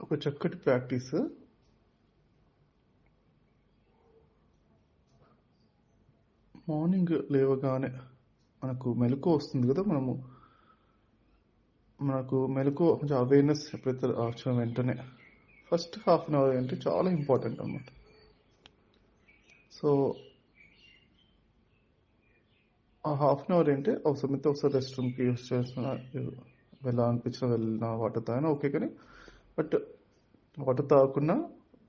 ఒక చక్కటి practice. Morning లేవగానే మనకు మెలకు వస్తుంది కదా మనము మనకు మెలకు కొంచెం అవేర్నెస్ ఎప్పుడైతే వచ్చిన వెంటనే. ఫస్ట్ హాఫ్ అన్ అవర్ అంటే చాలా ఇంపార్టెంట్ అనమాట సో ఆ హాఫ్ అన్ అవర్ ఏంటి? అవసరమైతే ఒకసారి రెస్ట్ రూమ్కి యూస్ చేస్తున్నా వెళ్ళాలనిపించిన వెళ్ళిన వాటర్ తాగినా ఓకే కానీ బట్ వాటర్ తాగకుండా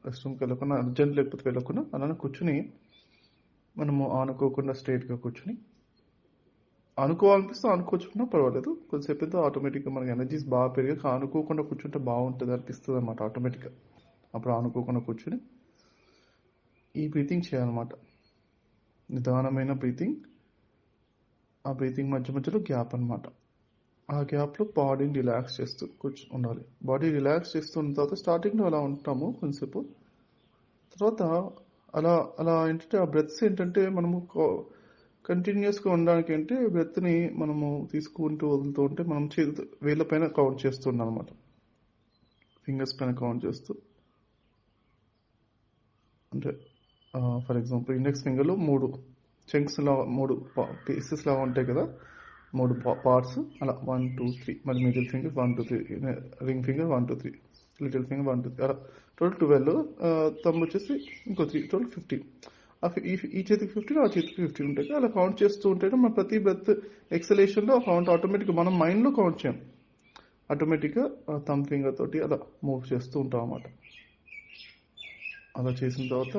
రెస్ట్ రూమ్కి వెళ్ళకుండా అర్జెంట్ లేకపోతే వెళ్ళకుండా అలానే కూర్చుని మనము ఆనుకోకుండా స్ట్రైట్గా కూర్చుని అనుకోవాలనిపిస్తే అనుకోవచ్చుకున్నా పర్వాలేదు. కొద్దిసేపు అయితే ఆటోమేటిక్గా మనకి ఎనర్జీస్ బాగా పెరిగాక అనుకోకుండా కూర్చుంటే బాగుంటుంది అనిపిస్తుంది అనమాట ఆటోమేటిక్గా. అప్పుడు ఆనుకోకుండా కూర్చుని ఈ బ్రీతింగ్ చేయాలన్నమాట. నిదానమైన బ్రీతింగ్ ఆ బ్రీతింగ్ మధ్య మధ్యలో గ్యాప్ అనమాట ఆ గ్యాప్లో బాడీని రిలాక్స్ చేస్తూ కూర్చు ఉండాలి. బాడీ రిలాక్స్ చేస్తున్న తర్వాత స్టార్టింగ్లో అలా ఉంటాము కొంచెంసేపు తర్వాత అలా అలా ఏంటంటే ఆ బ్రెత్స్ ఏంటంటే మనము కంటిన్యూస్గా ఉండడానికి అంటే బ్రెత్ని మనము తీసుకుంటూ వదులుతూ ఉంటే మనం చేతి వేళ్ళ పైన కౌంట్ చేస్తున్నాం అనమాట ఫింగర్స్ పైన కౌంట్ చేస్తూ. అంటే ఫర్ ఎగ్జాంపుల్ ఇండెక్స్ ఫింగర్లో మూడు. చెంక్స్ లా మూడు పీసెస్ లాగా ఉంటాయి కదా. మూడు పార్ట్స్ అలా వన్ టూ త్రీ మరి middle finger one two three ring finger one two three little finger one two three అలా. టోటల్ ట్వెల్వ్ తమ్ వచ్చేసి ఇంకో త్రీ టోటల్ ఫిఫ్టీన్ ఈ చేతికి ఫిఫ్టీన్ ఆ చేతికి ఫిఫ్టీన్ ఉంటాయి. అలా కౌంట్ చేస్తూ ఉంటే మన ప్రతి బ్రెత్ ఎక్సలేషన్లో కౌంట్ ఆటోమేటిక్గా మనం మైండ్లో కౌంట్ చేయం. ఆటోమేటిక్గా థమ్ ఫింగర్ తోటి అలా మూవ్ చేస్తూ ఉంటాం అన్నమాట. అలా చేసిన తర్వాత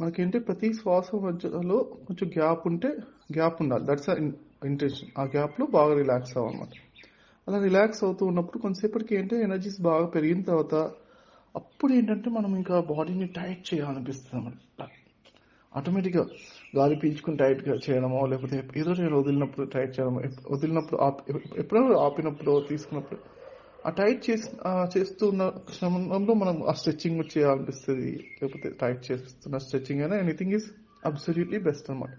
మనకేంటి? ప్రతి శ్వాస మధ్యలో కొంచెం గ్యాప్ ఉంటే గ్యాప్ ఉండాలి. దట్స్ ఇంటెన్షన్ ఆ గ్యాప్లో బాగా రిలాక్స్ అవ్వన్నమాట అలా రిలాక్స్ అవుతూ ఉన్నప్పుడు కొంతసేపటికి ఏంటంటే ఎనర్జీస్ బాగా పెరిగిన తర్వాత అప్పుడు ఏంటంటే మనం ఇంకా బాడీని టైట్ చేయాలనిపిస్తుంది అన్నమాట. ఆటోమేటిక్గా గాలి పీల్చుకుని టైట్గా చేయడమో లేకపోతే ఏదో నేను వదిలినప్పుడు టైట్ చేయడమో వదిలినప్పుడు ఎప్పుడో ఆపినప్పుడు తీసుకున్నప్పుడు ఆ టైట్ చేసి చేస్తూ ఉన్న క్షణంలో మనం ఆ స్ట్రెచ్చింగ్ చేయాలనిపిస్తుంది. లేకపోతే టైట్ చేస్తున్న స్ట్రెచ్చింగ్ అయినా ఎనీథింగ్ ఈజ్ అబ్సల్యూట్లీ బెస్ట్ అనమాట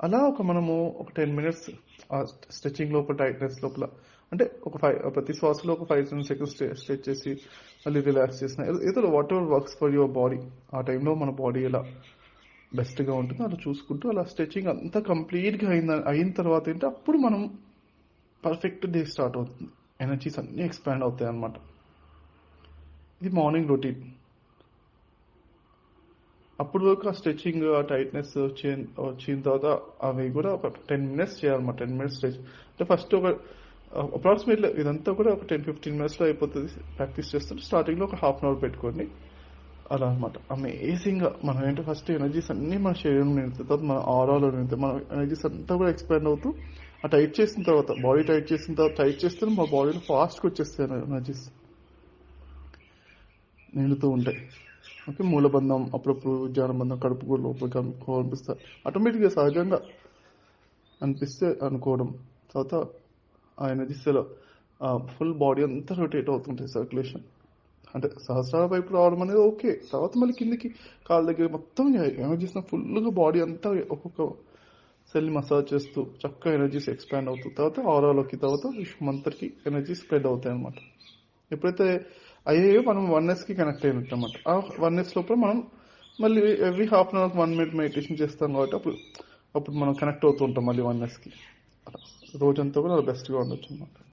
అలా ఒక మనము ఒక టెన్ మినిట్స్ ఆ స్ట్రెచ్చింగ్ లోపల టైట్నెస్ లోపల అంటే ఒక ఫైవ్ ప్రతి శ్వాసలో ఒక ఫైవ్ టెన్ సెకండ్స్ స్ట్రెచ్ చేసి మళ్ళీ రిలాక్స్ చేసిన. ఏదో whatever works for your body ఆ టైంలో మన బాడీ ఎలా బెస్ట్గా ఉంటుందో అలా చూసుకుంటూ అలా స్ట్రెచ్చింగ్ అంతా కంప్లీట్గా అయిన అయిన తర్వాత ఏంటి అప్పుడు మనం పర్ఫెక్ట్ డే స్టార్ట్ అవుతుంది. ఎనర్జీస్ అన్నీ ఎక్స్పాండ్ అవుతాయి అన్నమాట ఇది మార్నింగ్ రొటీన్ అప్పుడు వరకు ఆ స్ట్రెచ్చింగ్ ఆ టైట్నెస్ వచ్చిన తర్వాత అవి కూడా ఒక టెన్ మినిట్స్ చేయాలన్నమాట. Ten minutes stretch. అంటే ఫస్ట్ ఒక అప్రాక్సిమేట్లీ ఇదంతా కూడా ఒక టెన్ ఫిఫ్టీన్ మినిట్స్లో అయిపోతుంది. ప్రాక్టీస్ చేస్తుంటే స్టార్టింగ్లో ఒక హాఫ్ అన్ అవర్ పెట్టుకోండి. అలా అనమాట అమేజింగ్గా మనం ఏంటంటే ఫస్ట్ ఎనర్జీస్ అన్నీ మన శరీరం నిండుతాయి. తర్వాత మన ఆరాలో నిండుతాయి. మన ఎనర్జీస్ అంతా కూడా ఎక్స్పాండ్ అవుతూ ఆ టైట్ చేసిన తర్వాత బాడీ టైట్ చేసిన తర్వాత టైట్ చేస్తే మా బాడీలో ఫాస్ట్గా వచ్చేస్తాయి ఎనర్జీస్. నిండుతూ ఉంటాయి. ఓకే మూలబంధం అప్పుడప్పుడు జ్ఞానబంధం కడుపు కూడా లోపలికి ఆటోమేటిక్గా సహజంగా అనిపిస్తే అనుకోవడం. తర్వాత ఆ ఎనర్జీస్లో ఫుల్ బాడీ అంతా రొటేట్ అవుతుంటాయి సర్క్యులేషన్ అంటే సహస్రాల వైపు రావడం అనేది ఓకే. తర్వాత మళ్ళీ కిందికి కాళ్ళ దగ్గర మొత్తం ఎనర్జీస్ ఫుల్గా బాడీ అంతా ఒక్కొక్క సెల్ మసాజ్ చేస్తూ చక్కగా ఎనర్జీస్ ఎక్స్పాండ్ అవుతూ తర్వాత ఆరాలోకి తర్వాత విశ్వమంతరికి ఎనర్జీ స్ప్రెడ్ అవుతాయి అనమాట ఎప్పుడైతే అయ్యే మనం వన్నెస్కి కనెక్ట్ అయినట్టు అనమాట ఆ ఎస్ లోపల మనం మళ్ళీ every half an hour one minute meditation చేస్తాం కాబట్టి అప్పుడు అప్పుడు మనం కనెక్ట్ అవుతూ ఉంటాం మళ్ళీ వన్నెస్కి రోజంతా కూడా బెస్ట్గా ఉండొచ్చు అనమాట